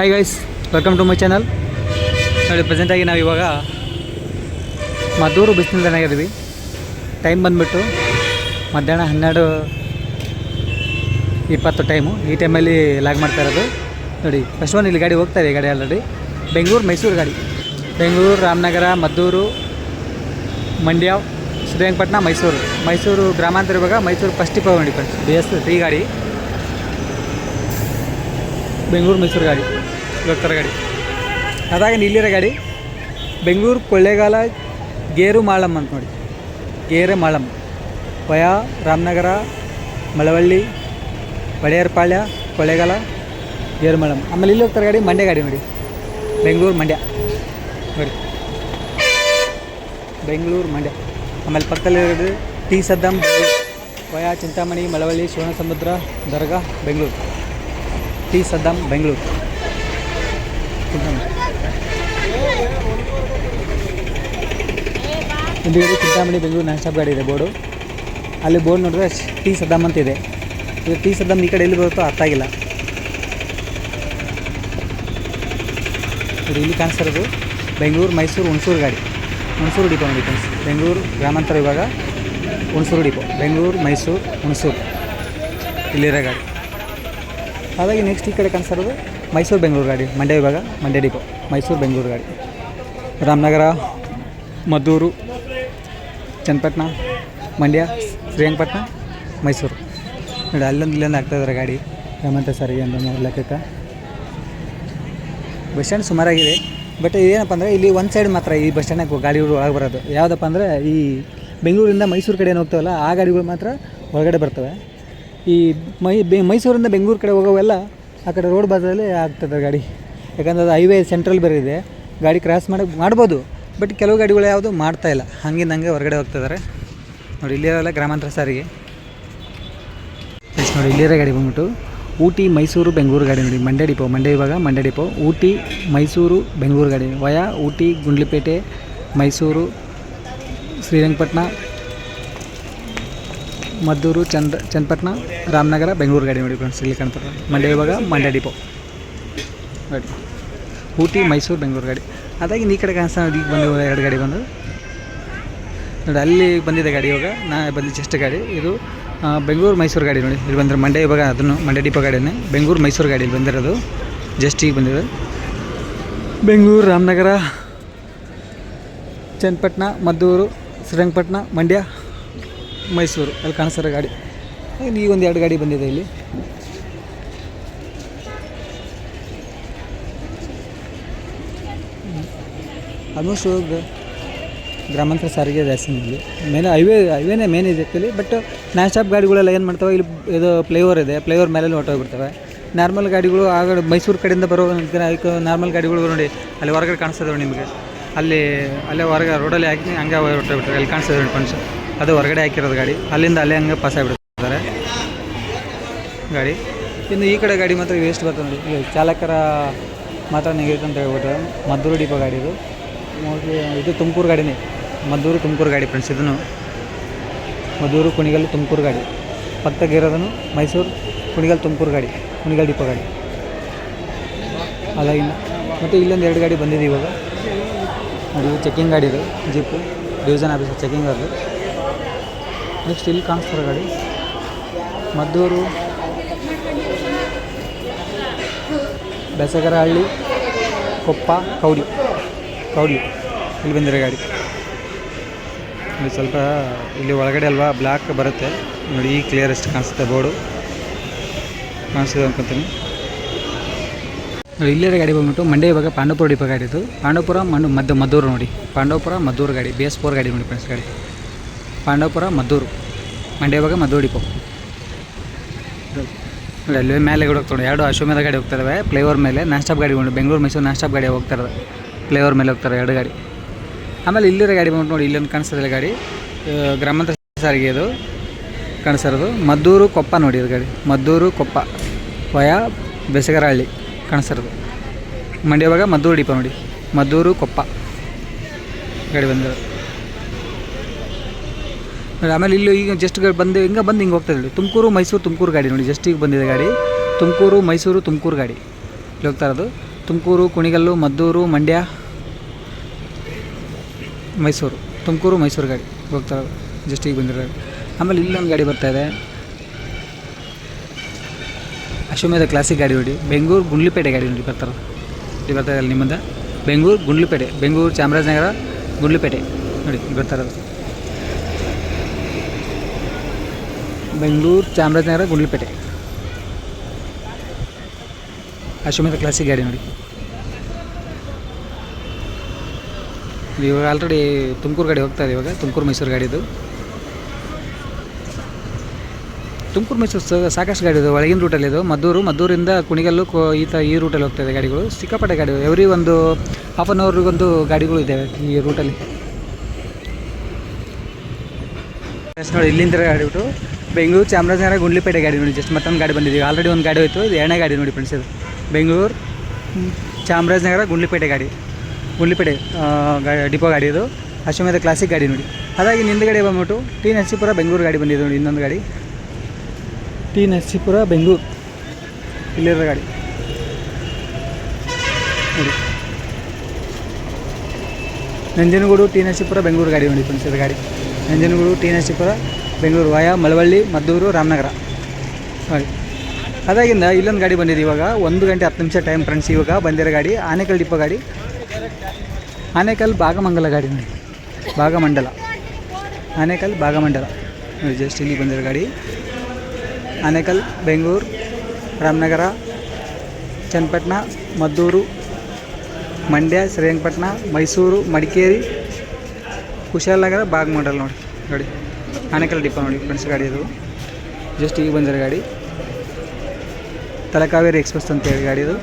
Hi guys welcome to my channel ನೋಡಿ ಪ್ರೆಸೆಂಟಾಗಿ ನಾವು ಇವಾಗ ಮದ್ದೂರು ಬಿಸಿಲಿಂದನಾಗಿದ್ದೀವಿ ಟೈಮ್ ಬಂದುಬಿಟ್ಟು ಮಧ್ಯಾಹ್ನ ಹನ್ನೆರಡು ಇಪ್ಪತ್ತು ಟೈಮು ಈ ಟೈಮಲ್ಲಿ ಲಾಗ್ ಮಾಡ್ತಾ ಇರೋದು. ನೋಡಿ ಫಸ್ಟ್ ಒನ್ ಇಲ್ಲಿ ಗಾಡಿ ಹೋಗ್ತಾ ಇದೆ ಗಾಡಿ ಆಲ್ರೆಡಿ ಬೆಂಗಳೂರು ಮೈಸೂರು ಗಾಡಿ. ಬೆಂಗಳೂರು, ರಾಮನಗರ, ಮದ್ದೂರು, ಮಂಡ್ಯ, ಶ್ರೀರಂಗಪಟ್ಟಣ, ಮೈಸೂರು. ಮೈಸೂರು ಗ್ರಾಮಾಂತರ ಇವಾಗ ಮೈಸೂರು ಫಸ್ಟ್ ಇಪ್ಪ ನೋಡಿ ಬಿ ಎಸ್ ಟಿ ಗಾಡಿ. ಬೆಂಗಳೂರು ಮೈಸೂರು ಗಾಡಿ. ಹೋಗ್ತಾರೆ ಗಾಡಿ. ಅದಾಗ ನಿಲ್ಲಿರೋ ಗಾಡಿ. ಬೆಂಗಳೂರು ಕೊಳ್ಳೇಗಾಲ ಗೇರು ಮಾಳಮ್ಮ ಅಂತ ನೋಡಿ. ಗೇರೆ ಮಾಳಮ್ಮ. ವಯಾ, ರಾಮನಗರ, ಮಳವಳ್ಳಿ ಒಡೆಯರ್ಪಾಳ್ಯ ಕೊಳ್ಳೇಗಾಲ, ಗೇರು ಮಾಳಮ್ಮ. ಆಮೇಲೆ ಇಲ್ಲಿ ಹೋಗ್ತಾರೆ ಗಾಡಿ, ಮಂಡ್ಯ ಗಾಡಿ ನೋಡಿ. ಬೆಂಗಳೂರು, ಮಂಡ್ಯ. ನೋಡಿ. ಬೆಂಗಳೂರು, ಮಂಡ್ಯ. ಆಮೇಲೆ ಪಕ್ಕದಲ್ಲಿರೋದು ಟಿ ಸದ್ದಂ, ವಯಾ, ಚಿಂತಾಮಣಿ, ಮಳವಳ್ಳಿ ಶಿವನಸಮುದ್ರ ದರ್ಗಾ, ಬೆಂಗಳೂರು. ಟಿ ಸದ್ದಾಂ, ಬೆಂಗಳೂರು. ಚಿಂತಾಮಣಿ ಹಿಂದಿಗೆ ಚಿಂತಾಮಣಿ ಬೆಂಗಳೂರು ನಾನ್ ಸ್ಟಾಪ್ ಗಾಡಿ ಇದೆ ಬೋರ್ಡು. ಅಲ್ಲಿ ಬೋರ್ಡ್ ನೋಡಿದ್ರೆ ಟಿ ಸದ್ದಾಮ್ ಅಂತ ಇದೆ. ಇದು ಟಿ ಸದ್ದಾಂ ಈ ಕಡೆ ಎಲ್ಲಿ ಬರುತ್ತೋ ಅರ್ಥ ಆಗಿಲ್ಲ. ನೋಡಿ ಇಲ್ಲಿ ಕಾಣಿಸ್ತಿರೋದು ಬೆಂಗಳೂರು, ಮೈಸೂರು, ಹುಣಸೂರು ಗಾಡಿ. ಹುಣಸೂರು ಡಿಪೋ ನೋಡಿ ಫ್ರೆಂಡ್ಸ್ ಬೆಂಗಳೂರು ಗ್ರಾಮಾಂತರ ವಿಭಾಗ, ಹುಣಸೂರು ಡಿಪೋ. ಬೆಂಗಳೂರು, ಮೈಸೂರು, ಹುಣಸೂರು. ಇಲ್ಲಿರೋ ಗಾಡಿ. ಹಾಗಾಗಿ ನೆಕ್ಸ್ಟ್ ಈ ಕಡೆ ಕಾಣಿಸ್ತಿರೋದು ಮೈಸೂರು ಬೆಂಗಳೂರು ಗಾಡಿ, ಮಂಡ್ಯ ವಿಭಾಗ, ಮಂಡ್ಯ ಡಿಪೋ. ಮೈಸೂರು ಬೆಂಗಳೂರು ಗಾಡಿ. ರಾಮನಗರ, ಮದ್ದೂರು, ಚನ್ನಪಟ್ಟಣ, ಮಂಡ್ಯ, ಶ್ರೀರಂಗಪಟ್ಟಣ, ಮೈಸೂರು. ನೋಡಿ, ಅಲ್ಲೊಂದು ಇಲ್ಲೊಂದು ಆಗ್ತಾಯಿದ್ದಾರೆ ಗಾಡಿ. ಹೇಮಂತ ಸರಿ ಅಂತ ಲೆಕ್ಕಕ್ಕೆ ಬಸ್ ಸ್ಟ್ಯಾಂಡ್ ಸುಮಾರಾಗಿದೆ. ಬಟ್ ಏನಪ್ಪ ಅಂದರೆ ಇಲ್ಲಿ ಒಂದು ಸೈಡ್ ಮಾತ್ರ ಈ ಬಸ್ ಸ್ಟ್ಯಾಂಡಿಗೆ ಗಾಡಿಗಳು ಒಳಗೆ ಬರೋದು. ಯಾವುದಪ್ಪ ಅಂದರೆ ಈ ಬೆಂಗಳೂರಿಂದ ಮೈಸೂರು ಕಡೆ ಏನು ಹೋಗ್ತಾವಲ್ಲ, ಆ ಗಾಡಿಗಳು ಮಾತ್ರ ಒಳಗಡೆ ಬರ್ತವೆ. ಈ ಮೈ ಬೆ ಮೈಸೂರಿಂದ ಬೆಂಗಳೂರು ಕಡೆ ಹೋಗೋವೆಲ್ಲ ಆ ಕಡೆ ರೋಡ್ ಬದಲೇ ಆಗ್ತದೆ ಗಾಡಿ. ಯಾಕಂದ್ರೆ ಅದು ಹೈವೇ ಸೆಂಟ್ರಲ್ ಬೇರೆ ಇದೆ ಗಾಡಿ ಕ್ರಾಸ್ ಮಾಡೋಕ್ಕೆ ಮಾಡ್ಬೋದು. ಬಟ್ ಕೆಲವು ಗಾಡಿಗಳು ಯಾವುದು ಮಾಡ್ತಾ ಇಲ್ಲ. ಹಂಗಿಂದ ಹಂಗೆ ಹೊರಗಡೆ ಹೋಗ್ತಿದ್ದಾರೆ ನೋಡಿ ಇಲ್ಲಿರೋಲ್ಲ ಗ್ರಾಮಾಂತರ ಸಾರಿಗೆ. ನೋಡಿ, ಇಲ್ಲಿರೋ ಗಾಡಿ ಬಂದ್ಬಿಟ್ಟು ಊಟಿ ಮೈಸೂರು ಬೆಂಗಳೂರು ಗಾಡಿ ನೋಡಿ. ಮಂಡ್ಯ ಡಿಪೋ, ಮಂಡ್ಯ ಇವಾಗ ಮಂಡ್ಯ ಡಿಪೋ. ಊಟಿ ಮೈಸೂರು ಬೆಂಗಳೂರು ಗಾಡಿ ವಯ, ಊಟಿ, ಗುಂಡ್ಲಿಪೇಟೆ, ಮೈಸೂರು ಶ್ರೀರಂಗಪಟ್ಟಣ ಮದ್ದೂರು, ಚಂದ್ರ, ಚನ್ನಪಟ್ಟಣ ರಾಮನಗರ, ಬೆಂಗಳೂರು ಗಾಡಿ ನೋಡಿ ಫ್ರೆಂಡ್ಸ್ ಇಲ್ಲಿ ಕಾಣ್ತಾರೆ ಮಂಡ್ಯ ಇವಾಗ ಮಂಡ್ಯ ಡಿಪೋ ಗಾಡಿ ಊಟಿ, ಮೈಸೂರು, ಬೆಂಗಳೂರು ಗಾಡಿ. ಅದಾಗಿ ಈ ಕಡೆ ಕಾಣಿಸ್ತಾ ಈಗ ಬಂದು ಎರಡು ಗಾಡಿ ಬಂದು. ನೋಡಿ, ಅಲ್ಲಿ ಬಂದಿದೆ ಗಾಡಿ ಇವಾಗ, ನಾ ಬಂದಿದ್ದು ಜಸ್ಟ್ ಗಾಡಿ. ಇದು ಬೆಂಗಳೂರು, ಮೈಸೂರು ಗಾಡಿ ನೋಡಿ. ಇಲ್ಲಿ ಬಂದರೆ ಮಂಡ್ಯ ಇವಾಗ ಅದನ್ನು, ಮಂಡ್ಯ ಡಿಪೋ ಗಾಡಿನೇ ಬೆಂಗಳೂರು, ಮೈಸೂರು ಗಾಡಿ ಇಲ್ಲಿ ಬಂದಿರೋದು. ಜಸ್ಟ್ ಈಗ ಬಂದಿದೆ. ಬೆಂಗಳೂರು, ರಾಮನಗರ, ಚನ್ನಪಟ್ಟಣ, ಮದ್ದೂರು, ಶ್ರೀರಂಗಪಟ್ಟಣ, ಮಂಡ್ಯ, ಮೈಸೂರು. ಅಲ್ಲಿ ಕಾಣಿಸ್ತಾರೆ ಗಾಡಿ. ಈಗ ಒಂದು ಎರಡು ಗಾಡಿ ಬಂದಿದೆ ಇಲ್ಲಿ. ಆಲ್ಮೋಸ್ಟ್ ಗ್ರಾಮಾಂತರ ಸಾರಿಗೆ ಜಾಸ್ತಿ ಇಲ್ಲಿ ಮೇನ್ ಹೈವೇ ಹೈವೇನೇ ಮೇನ್ ಇದೆ ಆ್ಯಕ್ಚುಲಿ ಬಟ್ ನಾನ್ ಸ್ಟಾಪ್ ಗಾಡಿಗಳೆಲ್ಲ ಏನು ಮಾಡ್ತಾವೆ? ಇಲ್ಲಿ ಇದು ಫ್ಲೈಓವರ್ ಇದೆ. ಫ್ಲೈಓವರ್ ಮೇಲೆ ಹೊರಟೋಗ್ಬಿಡ್ತವೆ. ನಾರ್ಮಲ್ ಗಾಡಿಗಳು ಆಗ ಮೈಸೂರು ಕಡೆಯಿಂದ ಬರೋ ನಾರ್ಮಲ್ ಗಾಡಿಗಳು ನೋಡಿ, ಅಲ್ಲಿ ಹೊರಗಡೆ ಕಾಣಿಸ್ತದೆ ನಿಮಗೆ. ಅಲ್ಲಿ, ಅಲ್ಲೇ ಹೊರಗೆ ರೋಡಲ್ಲಿ ಹಾಕಿ ಹಂಗೆ ಹೊರಟೋಗ್ಬಿಟ್ರೆ ಅಲ್ಲಿ ಕಾಣಿಸ್ತದೆ ಫ್ರೆಂಡ್ಸ್ ಅದು ಹೊರಗಡೆ ಹಾಕಿರೋದು ಗಾಡಿ. ಅಲ್ಲಿಂದ ಅಲ್ಲೇ ಹಂಗೆ ಪಾಸ್ ಆಗಿಬಿಡ್ತಾರೆ ಗಾಡಿ. ಇನ್ನು ಈ ಕಡೆ ಗಾಡಿ ಮಾತ್ರ ವೇಸ್ಟ್ ಬರ್ತದೆ ನೋಡಿ. ಚಾಲಕರ ಮಾತ್ರ ನೆಗೆಯುತ್ತೆ ಅಂತ ಹೇಳ್ಬಿಟ್ರೆ ಮದ್ದೂರು ಡಿಪೋ ಗಾಡಿ ಇದು. ಇದು ತುಮಕೂರು ಗಾಡಿನೇ. ಮದ್ದೂರು, ತುಮಕೂರು ಗಾಡಿ ಫ್ರೆಂಡ್ಸ್ ಇದನ್ನು ಮದ್ದೂರು, ಕುಣಿಗಲ್, ತುಮಕೂರು ಗಾಡಿ. ಪಕ್ಕದಾಗಿರೋದನ್ನು ಮೈಸೂರು, ಕುಣಿಗಲ್, ತುಮಕೂರು ಗಾಡಿ. ಕುಣಿಗಲ್ ಡಿಪೋ ಗಾಡಿ. ಅದಾಗಿನ ಮತ್ತು ಇಲ್ಲೊಂದು ಎರಡು ಗಾಡಿ ಬಂದಿದೆ ಇವಾಗ. ಇದು ಚೆಕಿಂಗ್ ಗಾಡಿ ಇದು. ಜೀಪು ಡಿವಿಷನ್ ಆಫೀಸರ್ ಚೆಕಿಂಗ್ ಅದು. ನೆಕ್ಸ್ಟ್ ಇಲ್ಲಿ ಕಾಣಿಸ್ತಾರೆ ಗಾಡಿ. ಮದ್ದೂರು, ಬೆಸಗರಹಳ್ಳಿ, ಕೊಪ್ಪ, ಕೌಡಿ ಕೌಡಿ. ಇಲ್ಲಿ ಬಂದಿರೋ ಗಾಡಿ. ಇಲ್ಲಿ ಸ್ವಲ್ಪ ಇಲ್ಲಿ ಒಳಗಡೆ ಅಲ್ವಾ ಬ್ಲ್ಯಾಕ್ ಬರುತ್ತೆ. ನೋಡಿ ಈ ಕ್ಲಿಯರೆಸ್ಟ್ ಕಾಣಿಸುತ್ತೆ ಬೋರ್ಡು. ಕಾಣಿಸ್ತದೆ ಅನ್ಕೊತೀನಿ. ನೋಡಿ, ಇಲ್ಲಿರೋ ಗಾಡಿ ಬಂದ್ಬಿಟ್ಟು ಮಂಡ್ಯ ಇವಾಗ ಪಾಂಡವಪುರ ಡಿಪೋ ಗಾಡಿ ಇದು. ಪಾಂಡವಪುರ, ಮಣ್ಣು, ಮದ್ದು, ಮದ್ದೂರು ನೋಡಿ. ಪಾಂಡವಪುರ, ಮದ್ದೂರು ಗಾಡಿ ಬಿ ಎಸ್ ಫೋರ್ ಗಾಡಿ ನೋಡಿ ಫ್ರೆಂಡ್ಸ್ ಗಾಡಿ. ಪಾಂಡವಪುರ, ಮದ್ದೂರು. ಮಂಡ್ಯ ಇವಾಗ ಮದ್ದೂರು ಡಿಪೋ. ಅಲ್ಲಿ ಮೇಲೆ ಗಾಡಿ ಹೋಗ್ತಾರೆ ಎರಡು ಅಶ್ವಮೇಧ ಗಾಡಿ ಹೋಗ್ತಾ ಇದಾವೆ. ಫ್ಲೈಓವರ್ ಮೇಲೆ ನಾನ್ ಗಾಡಿ ಬಂದು ಬೆಂಗಳೂರು, ಮೈಸೂರು ನಾನ್ ಗಾಡಿ ಹೋಗ್ತಾ ಇರೋದು. ಮೇಲೆ ಹೋಗ್ತಾರೆ ಎರಡು ಗಾಡಿ. ಆಮೇಲೆ ಇಲ್ಲಿರೋ ಗಾಡಿ ಬಂದ್ಬಿಟ್ಟು ನೋಡಿ, ಇಲ್ಲೊಂದು ಕಾಣಿಸ್ತದೆ ಗಾಡಿ. ಗ್ರಾಮಾಂತರ ಸಾರಿಗೆ ಇದು ಕಾಣಿಸ್ತಾರದು ಮದ್ದೂರು ಕೊಪ್ಪ ನೋಡಿ ಇದು ಗಾಡಿ. ಮದ್ದೂರು ಕೊಪ್ಪ. ವಯ ಬೆಸಗರಹಳ್ಳಿ ಕಾಣಿಸಿರೋದು ಮಂಡ್ಯವಾಗ ಮದ್ದೂರು ಡಿಪೋ ನೋಡಿ. ಮದ್ದೂರು ಕೊಪ್ಪ. ಗಾಡಿ ಬಂದಿರೋದು. ಆಮೇಲೆ ಇಲ್ಲಿ ಈಗ ಜಸ್ಟ್ ಬಂದು, ಹಿಂಗೆ ಬಂದು ಹಿಂಗೆ ಹೋಗ್ತಾ ಇದ್ದೀವಿ ತುಮಕೂರು, ಮೈಸೂರು, ತುಮಕೂರು ಗಾಡಿ ನೋಡಿ ಜಸ್ಟ್ ಈಗ ಬಂದಿದೆ ಗಾಡಿ. ತುಮಕೂರು, ಮೈಸೂರು, ತುಮಕೂರು ಗಾಡಿ. ಇಲ್ಲಿ ಹೋಗ್ತಾ ಇರೋದು. ತುಮಕೂರು, ಕುಣಿಗಲ್ಲು, ಮದ್ದೂರು, ಮಂಡ್ಯ, ಮೈಸೂರು. ತುಮಕೂರು, ಮೈಸೂರು ಗಾಡಿ. ಹೋಗ್ತಾ ಇರೋದು. ಜಸ್ಟ್ ಈಗ ಬಂದಿರೋದು. ಆಮೇಲೆ ಇಲ್ಲೊಂದು ಗಾಡಿ ಬರ್ತಾ ಇದೆ. ಅಶ್ವಮೇಧ ಕ್ಲಾಸಿಕ್ ಗಾಡಿ ನೋಡಿ. ಬೆಂಗಳೂರು, ಗುಂಡ್ಲಿಪೇಟೆ ಗಾಡಿ ನೋಡಿ ಬರ್ತಾರೆ ಇಲ್ಲಿ ಬರ್ತಾ ಇದೆ ನಿಮ್ಮಿಂದ. ಬೆಂಗಳೂರು, ಗುಂಡ್ಲಿಪೇಟೆ. ಬೆಂಗಳೂರು ಚಾಮರಾಜನಗರ, ಗುಂಡ್ಲಿಪೇಟೆ. ನೋಡಿ ಬರ್ತಾ ಇರೋದು. ಬೆಂಗಳೂರು ಚಾಮರಾಜನಗರ ಗುಂಡ್ಲುಪೇಟೆ. ಅಶ್ವಮೇಧ ಕ್ಲಾಸಿಕ್ ಗಾಡಿ ನೋಡಿ. ಇವಾಗ ಆಲ್ರೆಡಿ ತುಮಕೂರು ಗಾಡಿ ಹೋಗ್ತಾ ಇದೆ ಇವಾಗ, ತುಮಕೂರು ಮೈಸೂರು ಗಾಡಿದು. ತುಮಕೂರು ಮೈಸೂರು ಸಾಕಷ್ಟು ಗಾಡಿ ಇದು ಒಳಗಿನ ರೂಟಲ್ಲಿ ಇದು ಮದ್ದೂರು, ಮದ್ದೂರಿಂದ ಕುಣಿಗಲ್ಲು ಕೋ ಈ ತ ಈ ರೂಟಲ್ಲಿ ಹೋಗ್ತಾ ಇದೆ ಗಾಡಿಗಳು. ಸಿಕ್ಕಾಪಟ್ಟೆ ಗಾಡಿ ಎವ್ರಿ ಒಂದು ಹಾಫ್ ಆನ್ ಅವರ್ಗೊಂದು ಗಾಡಿಗಳು ಇದ್ದಾವೆ ಈ ರೂಟಲ್ಲಿ ನೋಡಿ, ಇಲ್ಲಿಂದ ಗಾಡಿ ಬಿಟ್ಟು ಬೆಂಗಳೂರು ಚಾಮರಾಜನಗರ ಗುಂಡ್ಲಿಪೇಟೆ ಗಾಡಿ ನೋಡಿ ಜಸ್ಟ್ ಮತ್ತೊಂದು ಗಾಡಿ ಬಂದಿದ್ದೀವಿ ಆಲ್ರೆಡಿ ಒಂದು ಗಾಡಿ ಹೋಯ್ತು, ಇದು ಎರಡನೇ ಗಾಡಿ ನೋಡಿ ಫ್ರೆಂಡ್ಸ್ ಇದು. ಬೆಂಗಳೂರು ಚಾಮರಾಜನಗರ ಗುಂಡ್ಲಿಪೇಟೆ ಗಾಡಿ. ಗುಂಡ್ಲಿಪೇಟೆ ಡಿಪೋ ಗಾಡಿ ಇದು. ಅಶ್ವಮೇಧ ಕ್ಲಾಸಿಕ್ ಗಾಡಿ ನೋಡಿ. ಹಾಗಾಗಿ ಹಿಂದ್ಗಡೆ ಬಂದ್ಬಿಟ್ಟು ಟಿ ನರಸೀಪುರ ಬೆಂಗಳೂರು ಗಾಡಿ ಬಂದಿದೆ ನೋಡಿ, ಇನ್ನೊಂದು ಗಾಡಿ. ಟಿ ನರಸೀಪುರ ಬೆಂಗಳೂರು. ಇಲ್ಲಿರೋ ಗಾಡಿ. ನೋಡಿ. ನಂಜನಗೂಡು ಟಿ ನರಸೀಪುರ ಬೆಂಗಳೂರು ಗಾಡಿ ನೋಡಿ ಫ್ರೆಂಡ್ಸ್ ಇದು ಗಾಡಿ. ನಂಜನಗೂಡು ಟಿ ನರಸೀಪುರ ಬೆಂಗಳೂರು ವಾಯ, ಮಳವಳ್ಳಿ, ಮದ್ದೂರು, ರಾಮನಗರ. ಹಾಗೆ ಅದಾಗಿಂದ ಇಲ್ಲೊಂದು ಗಾಡಿ ಬಂದಿದೆ ಇವಾಗ. ಒಂದು ಗಂಟೆ ಹತ್ತು ನಿಮಿಷ ಟೈಮ್ ಫ್ರೆಂಡ್ಸ್ ಇವಾಗ ಬಂದಿರೋ ಗಾಡಿ, ಆನೇಕಲ್ ಡಿಪ್ಪ ಗಾಡಿ. ಆನೇಕಲ್ ಭಾಗಮಂಗಲ ಗಾಡಿ ನೋಡಿ. ಭಾಗಮಂಡಲ. ಆನೇಕಲ್ ಭಾಗಮಂಡಲ. ನೋಡಿ ಜಸ್ಟ್ ಇಲ್ಲಿ ಬಂದಿರೋ ಗಾಡಿ. ಆನೇಕಲ್, ಬೆಂಗಳೂರು, ರಾಮನಗರ, ಚನ್ನಪಟ್ಟಣ, ಮದ್ದೂರು, ಮಂಡ್ಯ, ಶ್ರೀರಂಗಪಟ್ಟಣ, ಮೈಸೂರು, ಮಡಿಕೇರಿ ಕುಶಾಲನಗರ ಭಾಗಮಂಡಲ ನೋಡಿ. ಗಾಡಿ ಆನೇಕಲ್ ಡಿಪೋ ನೋಡಿ ಫ್ರೆಂಡ್ಸ್, ಗಾಡಿ ಇದು. ಜಸ್ಟ್ ಈಗ ಬಂದಿರೋ ಗಾಡಿ. ತಲಕಾವೇರಿ ಎಕ್ಸ್ಪ್ರೆಸ್ ಅಂತ ಹೇಳಿ ಗಾಡಿ ಇದು.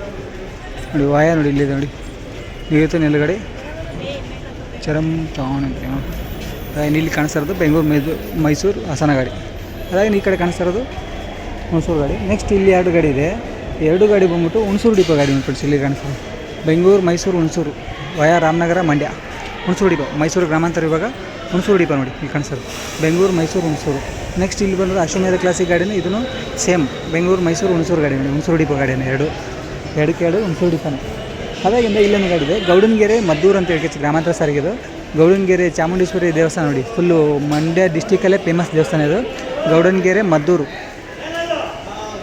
ನೋಡಿ ವಾಯ ನೋಡಿ ಇಲ್ಲಿದೆ ನೋಡಿ. ನಿಗದಿತ ನಿಲುಗಡೆ. ಚರಂ ಟೌನ್ ಅಂತ ಅದಾಗಿ ಇಲ್ಲಿ ಕಾಣಿಸ್ತಾ ಬೆಂಗಳೂರು ಮೈಸೂರು ಮೈಸೂರು, ಹಾಸನ ಗಾಡಿ. ಅದಾಗಿ ಈ ಕಡೆ ಕಾಣಿಸ್ತಾ ಇರೋದು ಹುಣಸೂರು ಗಾಡಿ. ನೆಕ್ಸ್ಟ್ ಇಲ್ಲಿ ಎರಡು ಗಾಡಿ ಇದೆ. ಎರಡು ಗಾಡಿ ಬಂದ್ಬಿಟ್ಟು ಹುಣಸೂರು ಡಿಪೋ ಗಾಡಿ ಫ್ರೆಂಡ್ಸ್ ಇಲ್ಲಿ ಕಾಣಿಸ್ತದೆ ಬೆಂಗಳೂರು, ಮೈಸೂರು, ಹುಣಸೂರು. ವಯಾ ರಾಮನಗರ, ಮಂಡ್ಯ. ಹುಣಸೂರು ಡಿಪೋ, ಮೈಸೂರು ಗ್ರಾಮಾಂತರ ವಿಭಾಗ. ಹುಣಸೂರು ಡಿಪೋ ನೋಡಿ, ಇಲ್ಲಿ ಕಾಣಿಸೋದು ಬೆಂಗಳೂರು, ಮೈಸೂರು, ಹುಣಸೂರು. ನೆಕ್ಸ್ಟ್ ಇಲ್ಲಿ ಬಂದರೆ ಅಶ್ವಮೇಧ ಕ್ಲಾಸಿಕ್ ಗಾಡಿನ ಇದನ್ನು ಸೇಮ್ ಬೆಂಗಳೂರು, ಮೈಸೂರು, ಹುಣಸೂರು ಗಾಡಿ ನೋಡಿ, ಹುಣಸೂರು ಡಿಪೋ ಗಾಡಿನ ಎರಡು. ಎರಡಕ್ಕೆ ಎರಡು, ಹುಣಸೂರು ಡಿಪನೇ ಅದಾಗಿಂದ ಇಲ್ಲೊಂದು ಗಾಡಿ ಇದೆ, ಗೌಡನಗೆರೆ ಮದ್ದೂರು ಅಂತ ಹೇಳಿ ಗ್ರಾಮಾಂತರ ಸಾರಿಗೆದು ಗೌಡನಗೆರೆ ಚಾಮುಂಡೇಶ್ವರಿ ದೇವಸ್ಥಾನ ನೋಡಿ ಫುಲ್ಲು ಮಂಡ್ಯ ಡಿಸ್ಟಿಕಲ್ಲೇ ಫೇಮಸ್ ದೇವಸ್ಥಾನ ಇದು. ಗೌಡನಗೆರೆ, ಮದ್ದೂರು.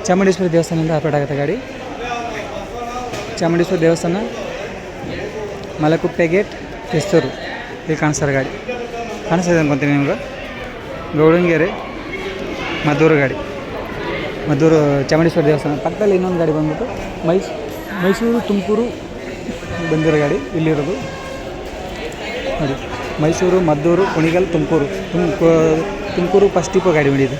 ಚಾಮುಂಡೇಶ್ವರಿ ದೇವಸ್ಥಾನದಿಂದ ಆಪರೇಟ್ ಆಗುತ್ತೆ ಗಾಡಿ. ಚಾಮುಂಡೇಶ್ವರಿ ದೇವಸ್ಥಾನ, ಮಲಕುಪ್ಪೆ ಗೇಟ್ ಕೆಸ್ತೂರು. ಇಲ್ಲಿ ಕಾಣಿಸ್ತಾರೆ ಗಾಡಿ. ಕಾಣಿಸ್ತಿದೆ ಅನ್ಕೊತೀನಿ ನಿಮ್ಗೆ. ಗೌಡಂಗೇರಿ, ಮದ್ದೂರು ಗಾಡಿ. ಮದ್ದೂರು ಚಾಮುಂಡೇಶ್ವರಿ ದೇವಸ್ಥಾನ. ಪಕ್ಕದಲ್ಲಿ ಇನ್ನೊಂದು ಗಾಡಿ ಬಂದ್ಬಿಟ್ಟು ಮೈಸ್, ಮೈಸೂರು, ತುಮಕೂರು ಬಂದಿರೋ ಗಾಡಿ ಇಲ್ಲಿರೋದು. ನೋಡಿ, ಮೈಸೂರು, ಮದ್ದೂರು, ಕುಣಿಗಲ್, ತುಮಕೂರು. ತುಮಕೂ ತುಮಕೂರು ಫಸ್ಟ್ ಡಿಪೋ ಗಾಡಿ ಬಂದಿದೆ.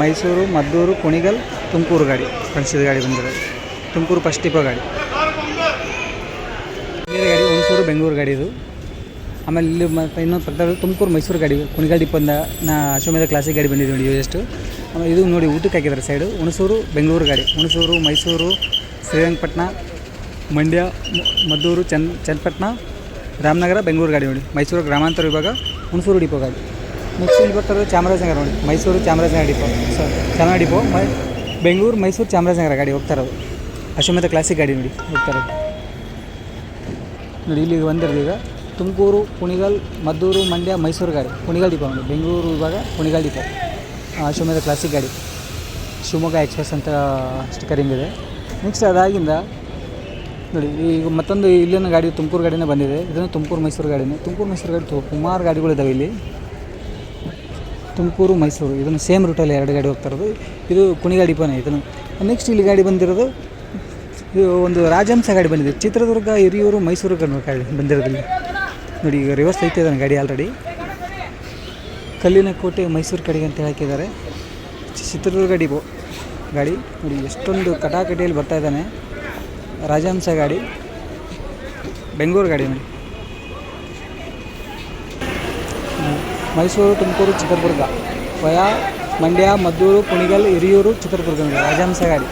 ಮೈಸೂರು, ಮದ್ದೂರು, ಕುಣಿಗಲ್, ತುಮಕೂರು ಗಾಡಿ ಕಳಿಸಿದ ಗಾಡಿ ಬಂದಿರೋದು. ತುಮಕೂರು ಫಸ್ಟ್ ಡಿಪೋ ಗಾಡಿ. ಗಾಡಿ ಹುಣಸೂರು ಬೆಂಗಳೂರು ಗಾಡಿ ಇದು. ಆಮೇಲೆ ಇಲ್ಲಿ ಮತ್ತು ಇನ್ನೊಂದು ಪಕ್ಕದಲ್ಲಿ ತುಮಕೂರು ಮೈಸೂರು ಗಾಡಿ, ಕುಣಿಗಲ್ ಡಿಪ್ಪಂದ ನಾ ಅಶ್ವಮೇಧ ಕ್ಲಾಸಿಕ್ ಗಾಡಿ ಬಂದಿದ್ದೀವಿ ನೋಡಿ ಎಷ್ಟು ಆಮೇಲೆ ಇದು ನೋಡಿ ಊಟಕ್ಕೆ ಹಾಕಿದ್ದಾರೆ ಸೈಡು ಹುಣಸೂರು, ಬೆಂಗಳೂರು ಗಾಡಿ. ಹುಣಸೂರು, ಮೈಸೂರು ಶ್ರೀರಂಗಪಟ್ಟಣ ಮಂಡ್ಯ ಮದ್ದೂರು, ಚನ್ ಚನ್ನಪಟ್ಟಣ, ರಾಮನಗರ, ಬೆಂಗಳೂರು ಗಾಡಿ ನೋಡಿ. ಮೈಸೂರು ಗ್ರಾಮಾಂತರ ವಿಭಾಗ, ಹುಣಸೂರು ಡಿಪೋ ಗಾಡಿ. ನೆಕ್ಸ್ಟ್ ಇಲ್ಲಿ ಬರ್ತಾರೆ ಚಾಮರಾಜನಗರ ನೋಡಿ. Mysuru Chamarajanagar depot. Sir Chamaraja depot. ಮೈ ಬೆಂಗಳೂರು, ಮೈಸೂರು, ಚಾಮರಾಜನಗರ ಗಾಡಿ ಹೋಗ್ತಾ ಇರೋದು ಅಶ್ವಮೇಧ ಕ್ಲಾಸಿಕ್ ಗಾಡಿ ನೋಡಿ ಹೋಗ್ತಾರೆ ನೋಡಿ, ಇಲ್ಲಿ ಬಂದಿರೋದು ಈಗ. ತುಮಕೂರು, ಕುಣಿಗಲ್, ಮದ್ದೂರು, ಮಂಡ್ಯ, ಮೈಸೂರು ಗಾಡಿ. ಕುಣಿಗಲ್ ಡಿಪೋ ಒಂದು. ಬೆಂಗಳೂರು ವಿಭಾಗ ಕುಣಿಗಲ್ ಡಿಪೋ ಅಶ್ವಮೇಧ ಕ್ಲಾಸಿಕ್ ಗಾಡಿ. ಶಿವಮೊಗ್ಗ ಎಕ್ಸ್ಪ್ರೆಸ್ ಅಂತ ಸ್ಟಿಕರಿಂಗ್ ಇದೆ. ನೆಕ್ಸ್ಟ್ ಅದಾಗಿಂದ, ನೋಡಿ, ಈಗ ಮತ್ತೊಂದು ಇಲ್ಲಿನ ಗಾಡಿ ತುಮಕೂರು ಗಾಡಿನೇ ಬಂದಿದೆ. ಇದನ್ನು ತುಮಕೂರು, ಮೈಸೂರು ಗಾಡಿನೇ. ತುಮಕೂರು, ಮೈಸೂರು ಗಾಡಿ ಸುಮಾರು ಗಾಡಿಗಳಿದ್ದಾವೆ ಇಲ್ಲಿ. ತುಮಕೂರು, ಮೈಸೂರು ಇದನ್ನು ಸೇಮ್ ರೂಟಲ್ಲಿ ಎರಡು ಗಾಡಿ ಹೋಗ್ತಾ ಇರೋದು. ಇದು ಕುಣಿಗಲ್ ಡಿಪೋನೇ ಇದನ್ನು. ನೆಕ್ಸ್ಟ್ ಇಲ್ಲಿ ಗಾಡಿ ಬಂದಿರೋದು, ಇದು ಒಂದು ರಾಜಹಂಸ ಗಾಡಿ ಬಂದಿದೆ. ಚಿತ್ರದುರ್ಗ, ಹಿರಿಯೂರು, ಮೈಸೂರು ಗಾಡಿ ಬಂದಿರೋದಿಲ್ಲ ನೋಡಿ, ಈಗ ರಿವರ್ಸ್ ಐತೆ ಇದ್ದಾನೆ ಗಾಡಿ ಆಲ್ರೆಡಿ ಕಲ್ಲಿನ ಕೋಟೆ ಮೈಸೂರು ಕಡೆಗೆ ಅಂತ ಹಾಕಿದ್ದಾರೆ ಚಿತ್ರದುರ್ಗ ಡಿಪೋ ಗಾಡಿ. ನೋಡಿ, ಎಷ್ಟೊಂದು ಕಟಾಕಟಿಯಲ್ಲಿ ಬರ್ತಾ ಇದ್ದಾನೆ. ರಾಜಹಂಸ ಗಾಡಿ. ಬೆಂಗಳೂರು ಗಾಡಿ ನೋಡಿ. ಮೈಸೂರು, ತುಮಕೂರು, ಚಿತ್ರದುರ್ಗ. ವಯಾ, ಮಂಡ್ಯ, ಮದ್ದೂರು, ಕುಣಿಗಲ್, ಹಿರಿಯೂರು, ಚಿತ್ರದುರ್ಗ ನೋಡಿ. ರಾಜಹಂಸ ಗಾಡಿ.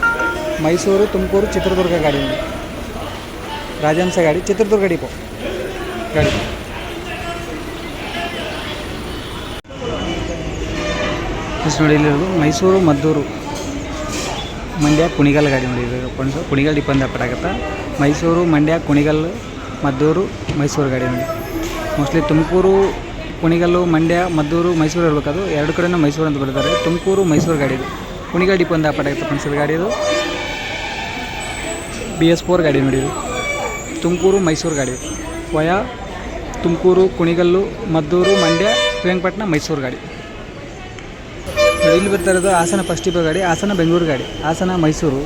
ಮೈಸೂರು, ತುಮಕೂರು, ಚಿತ್ರದುರ್ಗ ಗಾಡಿ ನೋಡಿ. ರಾಜಹಂಸ ಗಾಡಿ, ಚಿತ್ರದುರ್ಗ ಡಿಪೋ ಗಾಡಿ. ನೋಡಿ ಇಲ್ಲಿರೋದು ಮೈಸೂರು ಮದ್ದೂರು ಮಂಡ್ಯ ಕುಣಿಗಲ್ ಗಾಡಿ ನೋಡಿ ಕೊಂಡು ಕುಣಿಗಲ್ ಡಿಪೆಂಡ್ ಆಗುತ್ತಾ. ಮೈಸೂರು, ಮಂಡ್ಯ, ಕುಣಿಗಲ್, ಮದ್ದೂರು, ಮೈಸೂರು ಗಾಡಿ ನೋಡಿ. ಮೋಸ್ಟ್ಲಿ ತುಮಕೂರು ಕುಣಿಗಲ್ಲು ಮಂಡ್ಯ, ಮದ್ದೂರು, ಮೈಸೂರು ಅದು. ಎರಡು ಕಡೆನೂ ಮೈಸೂರು ಅಂತ ಬರ್ತಾರೆ ತುಮಕೂರು, ಮೈಸೂರು ಗಾಡಿ ಇದು. ಕುಣಿಗಲ್ ಡಿಪೆಂಡ್ ಆಗುತ್ತೆ ಫ್ರೆಂಡ್ಸ್ ಇದು ಗಾಡಿ ಇದು. ಬಿ ಎಸ್ ಫೋರ್ ಗಾಡಿ ನೋಡಿ ತುಮಕೂರು, ಮೈಸೂರು ಗಾಡಿ ವಯಾ, ತುಮಕೂರು ಕುಣಿಗಲ್ಲು ಮದ್ದೂರು, ಮಂಡ್ಯ, ಶ್ರೀರಂಗಪಟ್ಟಣ, ಮೈಸೂರು ಗಾಡಿ. ಇಲ್ಲಿ ಬರ್ತಾ ಇರೋದು ಹಾಸನ ಫಸ್ಟ್ ಇಪ್ಪ ಗಾಡಿ, ಹಾಸನ ಬೆಂಗಳೂರು ಗಾಡಿ, Hassan Mysuru.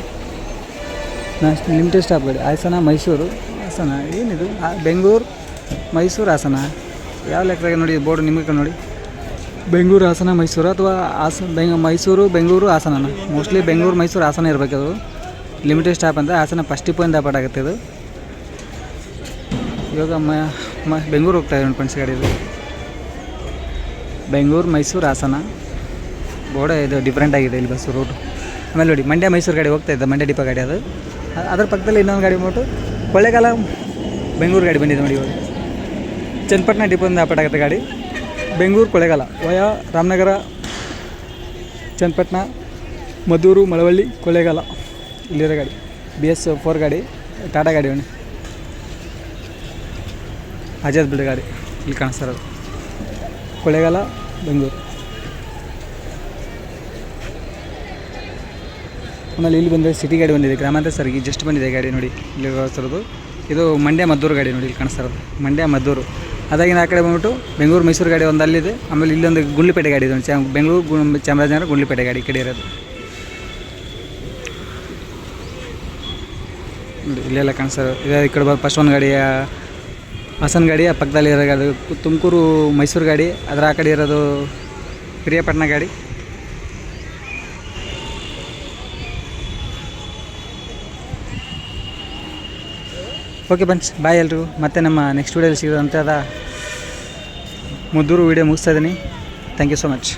Next limited stop ಗಾಡಿ, ಹಾಸನ ಮೈಸೂರು, ಹಾಸನ ಏನಿದು? ಬೆಂಗಳೂರು, ಮೈಸೂರು, ಹಾಸನ. ಯಾವ ಲೆಕ್ಕದಾಗ ನೋಡಿ, ಬೋರ್ಡ್ ನಿಮಗೆ ನೋಡಿ. ಬೆಂಗಳೂರು, ಹಾಸನ, ಮೈಸೂರು ಅಥವಾ ಹಾಸ ಬೆಂಗ, ಮೈಸೂರು, ಬೆಂಗಳೂರು ಹಾಸನ ಮೋಸ್ಟ್ಲಿ ಬೆಂಗಳೂರು, ಮೈಸೂರು, ಹಾಸನ ಇರಬೇಕು ಅದು. ಲಿಮಿಟೆಡ್ ಸ್ಟಾಪ್ ಅಂತ ಹಾಸನ ಫಸ್ಟ್ ಇಪ್ಪಿಂದ ಪಾಠ ಆಗುತ್ತೆ ಇದು. ಇವಾಗ ಮ ಬೆಂಗಳೂರು ಹೋಗ್ತಾ ಇದೆ ಫ್ರೆಂಡ್ಸ್ ಗಾಡಿ ಬೆಂಗಳೂರು, ಮೈಸೂರು, ಹಾಸನ. ಬೋರ್ಡ್ ಇದು ಡಿಫ್ರೆಂಟ್ ಆಗಿದೆ ಇಲ್ಲಿ ಬಸ್ಸು ರೂಟು ಆಮೇಲೆ ನೋಡಿ, ಮಂಡ್ಯ ಮೈಸೂರು ಗಾಡಿ ಹೋಗ್ತಾ ಇದ್ದ ಮಂಡ್ಯ ಡಿಪೋ ಗಾಡಿ ಅದು. ಅದ್ರ ಪಕ್ಕದಲ್ಲಿ ಇನ್ನೊಂದು ಗಾಡಿ ಬಿಟ್ಟು ಕೊಳ್ಳೇಗಾಲ ಬೆಂಗಳೂರು ಗಾಡಿ ಬಂದಿದೆ ನೋಡಿ ಇವಾಗ. ಚನ್ನಪಟ್ಟಣ ಡಿಪೋದಿಂದ ಅಪಾಟ್ ಆಗುತ್ತೆ ಗಾಡಿ. ಬೆಂಗಳೂರು ಕೊಳ್ಳೇಗಾಲ, ವಯಾ ರಾಮನಗರ, ಚನ್ನಪಟ್ಟಣ, ಮದ್ದೂರು, ಮಳವಳ್ಳಿ, ಕೊಳ್ಳೇಗಾಲ. ಇಲ್ಲಿರೋ ಗಾಡಿ ಬಿ ಎಸ್ ಫೋರ್ ಗಾಡಿ ಟಾಟಾ ಗಾಡಿ ಅವನು ಅಜಾದ್ ಬಿಲ್ಡ್ ಗಾಡಿ ಇಲ್ಲಿ ಕಾಣಿಸ್ತಾ ಇರೋದು. ಕೊಳ್ಳೇಗಾಲ, ಬೆಂಗಳೂರು. ಆಮೇಲೆ ಇಲ್ಲಿ ಬಂದರೆ ಸಿಟಿ ಗಾಡಿ ಬಂದಿದೆ. ಗ್ರಾಮಾಂತರ ಸರ್ಗಿ ಜಸ್ಟ್ ಬಂದಿದೆ ಗಾಡಿ ನೋಡಿ. ಇಲ್ಲಿ ಸರದು. ಇದು ಮಂಡ್ಯ ಮದ್ದೂರು ಗಾಡಿ ನೋಡಿ ಇಲ್ಲಿ ಕಾಣಿಸ್ತಾ ಇರೋದು. ಮಂಡ್ಯ ಮದ್ದೂರು. ಅದಾಗಿನ ಆ ಕಡೆ ಬಂದ್ಬಿಟ್ಟು ಬೆಂಗಳೂರು, ಮೈಸೂರು ಗಾಡಿ ಒಂದು ಅಲ್ಲಿದೆ. ಆಮೇಲೆ ಇಲ್ಲೊಂದು ಗುಂಡ್ಲಿಪೇಟೆ ಗಾಡಿ ಇದೆ ಬೆಂಗಳೂರು ಚಾಮರಾಜನಗರ, ಗುಂಡ್ಲಿಪೇಟೆ ಗಾಡಿ ಈ ಕಡೆ ಇರೋದು. ಇಲ್ಲೆಲ್ಲ ಕಾಣಿಸ್ತಾ ಇದೆ ಈ ಕಡೆ ಫಸ್ಟ್ ಒಂದು ಗಾಡಿಯ, ಹಾಸನ ಗಾಡಿ ಪಕ್ಕದಲ್ಲಿ ಇರೋ ಗಾಡಿ ತುಮಕೂರು, ಮೈಸೂರು ಗಾಡಿ. ಅದರ ಆ ಕಡೆ ಇರೋದು, ಪ್ರಿಯಪಟ್ಟಣ ಗಾಡಿ. ಓಕೆ ಬನ್ಸ್ ಬಾಯ್ ಎಲ್ಲರೂ ಮತ್ತೆ ನಮ್ಮ ನೆಕ್ಸ್ಟ್ ವೀಡಿಯೋದಲ್ಲಿ ಸಿಗೋದಂತೆ ಅದ ಮುದ್ದೂರು ವೀಡಿಯೋ ಮುಗಿಸ್ತಾ ಇದ್ದೀನಿ. Thank you so much